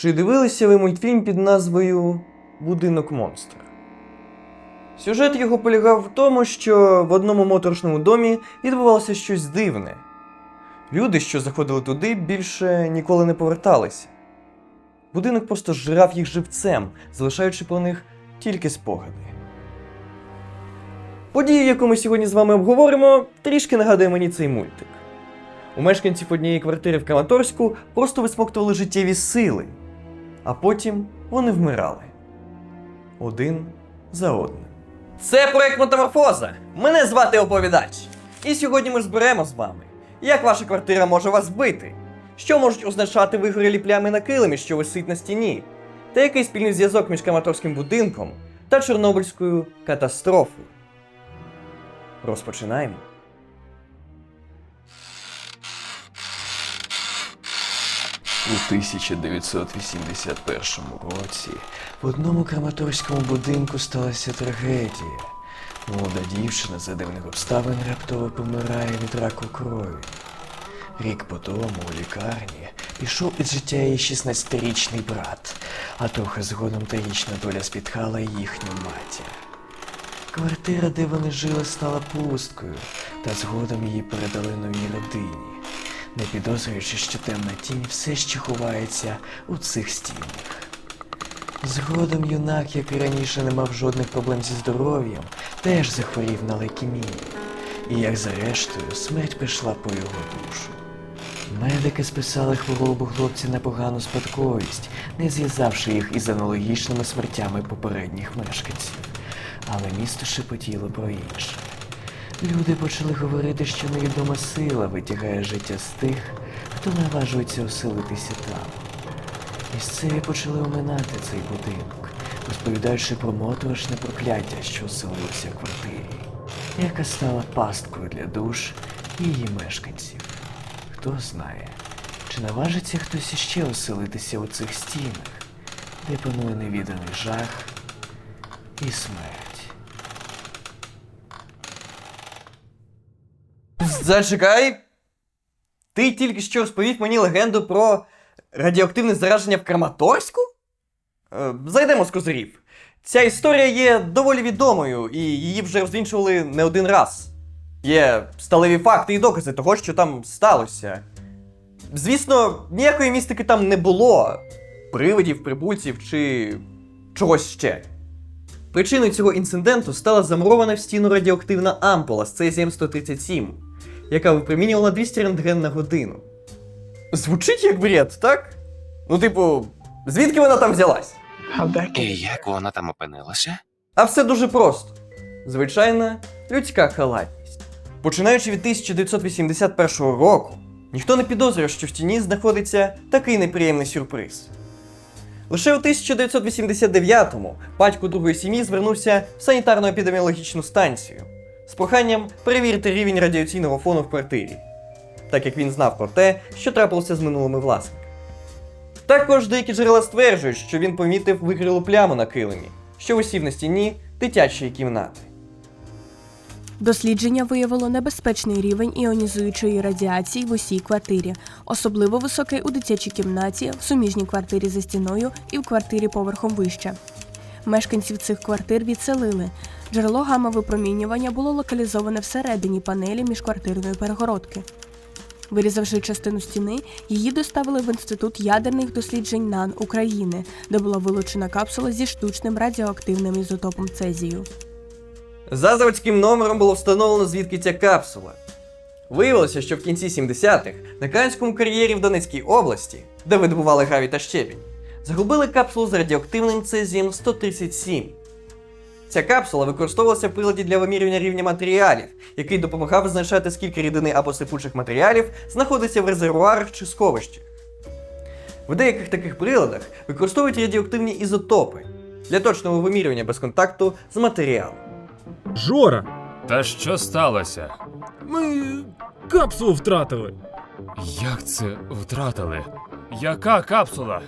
Чи дивилися ви мультфільм під назвою Будинок монстра? Сюжет його полягав в тому, що в одному моторошному домі відбувалося щось дивне. Люди, що заходили туди, більше ніколи не поверталися. Будинок просто жрав їх живцем, залишаючи про них тільки спогади. Подію, яку ми сьогодні з вами обговоримо, трішки нагадує мені цей мультик. У мешканців однієї квартири в Краматорську просто висмоктували життєві сили, а потім вони вмирали. Один за одним. Це проект Метаморфоза. Мене звати оповідач. І сьогодні ми зберемо з вами, як ваша квартира може вас вбити, що можуть означати вигорілі плями на килимі, що висить на стіні, та який спільний зв'язок між Краматорським будинком та Чорнобильською катастрофою. Розпочинаємо. У 1981 році в одному краматорському будинку сталася трагедія. Молода дівчина за дивних обставин раптово помирає від раку крові. Рік по тому у лікарні пішов із життя її 16-річний брат, а трохи згодом трагічна доля спіткала їхню матір. Квартира, де вони жили, стала пусткою, та згодом її передали новій родині, не підозрюючи, що темна тінь все ще ховається у цих стінах. Згодом юнак, як і раніше не мав жодних проблем зі здоров'ям, теж захворів на лейкемію. І як зрештою, смерть прийшла по його душу. Медики списали хворобу хлопця на погану спадковість, не зв'язавши їх із аналогічними смертями попередніх мешканців. Але місто шепотіло про інше. Люди почали говорити, що невідома сила витягає життя з тих, хто наважується оселитися там. Місцеві почали оминати цей будинок, розповідаючи про моторошне прокляття, що оселилося в квартирі, яка стала пасткою для душ і її мешканців. Хто знає, чи наважиться хтось іще оселитися у цих стінах, де панує невіданий жах і смерть. Зачекай. Ти тільки що розповів мені легенду про радіоактивне зараження в Краматорську? Е, зайдемо з козирів. Ця історія є доволі відомою, і її вже розвінчували не один раз. Є сталеві факти і докази того, що там сталося. Звісно, ніякої містики там не було. Привидів, прибульців чи чогось ще. Причиною цього інциденту стала замурована в стіну радіоактивна ампула з цезієм 137, яка випромінювала 200 рентген на годину. Звучить як бред, так? Ну, типу, звідки вона там взялась? І як вона там опинилася? А все дуже просто. Звичайна людська халатність. Починаючи від 1981 року, ніхто не підозрював, що в стіні знаходиться такий неприємний сюрприз. Лише у 1989-му батько другої сім'ї звернувся в санітарно-епідеміологічну станцію з проханням перевірити рівень радіаційного фону в квартирі, так як він знав про те, що трапилося з минулими власниками. Також деякі джерела стверджують, що він помітив вигрілу пляму на килимі, що висів на стіні дитячої кімнати. Дослідження виявило небезпечний рівень іонізуючої радіації в усій квартирі, особливо високий у дитячій кімнаті, в суміжній квартирі за стіною і в квартирі поверхом вище. Мешканців цих квартир відселили. Джерело гамма-випромінювання було локалізоване всередині панелі міжквартирної перегородки. Вирізавши частину стіни, її доставили в Інститут ядерних досліджень НАН України, де була вилучена капсула зі штучним радіоактивним ізотопом цезію. За заводським номером було встановлено, звідки ця капсула. Виявилося, що в кінці 70-х на Канському кар'єрі в Донецькій області, де видобували гравій та щебінь, загубили капсулу з радіоактивним цезієм 137. Ця капсула використовувалася в приладі для вимірювання рівня матеріалів, який допомагав визначати, скільки рідини або сипучих матеріалів знаходиться в резервуарах чи сховищах. В деяких таких приладах використовують радіоактивні ізотопи для точного вимірювання без контакту з матеріалом. Жора, Та що сталося? ми капсулу втратили. Як це втратили? Яка капсула?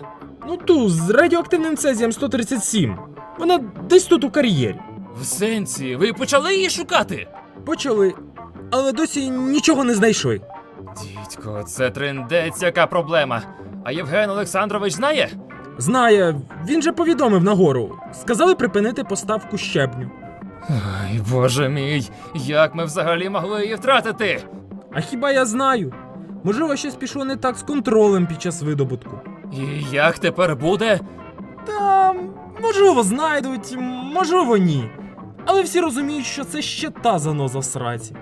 Ну ту з радіоактивним цезієм 137. Вона десь тут у кар'єрі. В сенсі, ви почали її шукати? Почали, але досі нічого не знайшли. Дідько, це трендець, яка проблема. А Євген Олександрович знає? Знає, він же повідомив нагору. Сказали припинити поставку щебню. Ай, боже мій, як ми взагалі могли її втратити? А хіба я знаю? Можливо, щось пішло не так з контролем під час видобутку. І як тепер буде? Та можливо знайдуть, можливо, ні. Але всі розуміють, що це ще та заноза в сраці.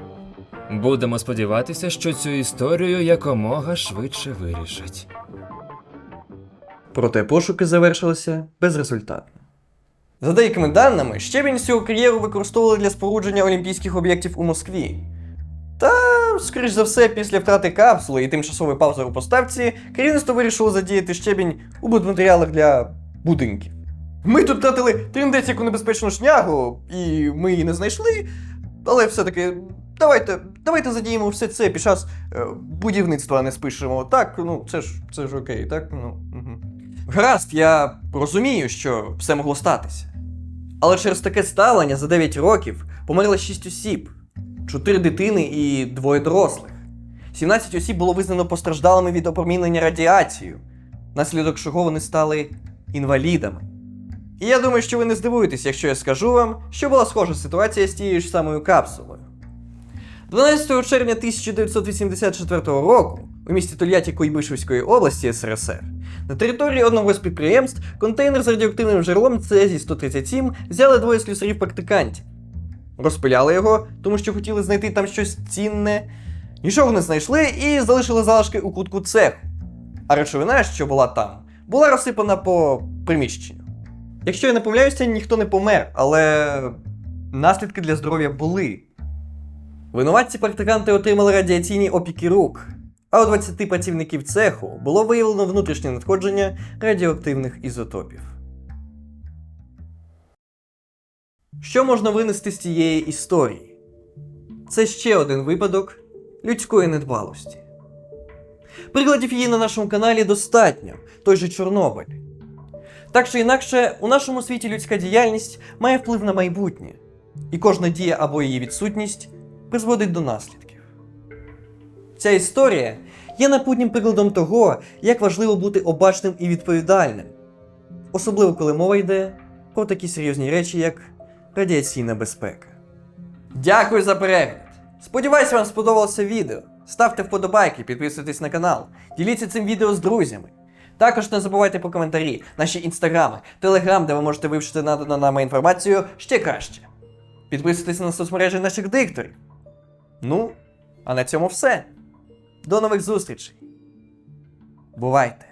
Будемо сподіватися, що цю історію якомога швидше вирішать. Проте пошуки завершилися безрезультатно. За деякими даними, щебінь всю кар'єру використовували для спорудження олімпійських об'єктів у Москві. Та, скоріш за все, після втрати капсули і тимчасової паузи у поставці, керівництво вирішило задіяти щебінь у будматеріалах для будинків. Ми тут втратили триндець яку небезпечну шнягу, і ми її не знайшли. Але все-таки давайте, давайте задіємо все це під час е, будівництва, не спишемо. Так, ну це ж це ж окей, так? Ну, угу. Гаразд, я розумію, що все могло статися. Але через таке ставлення за 9 років померло 6 осіб, 4 дитини і двоє дорослих. 17 осіб було визнано постраждалими від опромінення радіацією, наслідок чого вони стали інвалідами. І я думаю, що ви не здивуєтесь, якщо я скажу вам, що була схожа ситуація з тією ж самою капсулою. 12 червня 1984 року у місті Тольятті Куйбишевської області СРСР на території одного з підприємств контейнер з радіоактивним джерелом цезій 137 взяли двоє слюсарів практикантів. Розпиляли його, тому що хотіли знайти там щось цінне. Нічого не знайшли і залишили залишки у кутку цеху. А речовина, що була там, була розсипана по приміщенню. Якщо я не помиляюся, ніхто не помер, але наслідки для здоров'я були. Винуватці практиканти отримали радіаційні опіки рук, а у 20 працівників цеху було виявлено внутрішнє надходження радіоактивних ізотопів. Що можна винести з цієї історії? Це ще один випадок людської недбалості. Прикладів її на нашому каналі достатньо, той же Чорнобиль. Так чи інакше, у нашому світі людська діяльність має вплив на майбутнє, і кожна дія або її відсутність призводить до наслідків. Ця історія є напутнім прикладом того, як важливо бути обачним і відповідальним, особливо коли мова йде про такі серйозні речі, як радіаційна безпека. Дякую за перегляд! Сподіваюсь, вам сподобалося відео. Ставте вподобайки, підписуйтесь на канал, діліться цим відео з друзями. Також не забувайте про коментарі, наші інстаграми, телеграм, де ви можете вивчити надану нами інформацію ще краще. Підписуйтесь на соцмережі наших дикторів. Ну, а на цьому все. До нових зустрічей. Бувайте!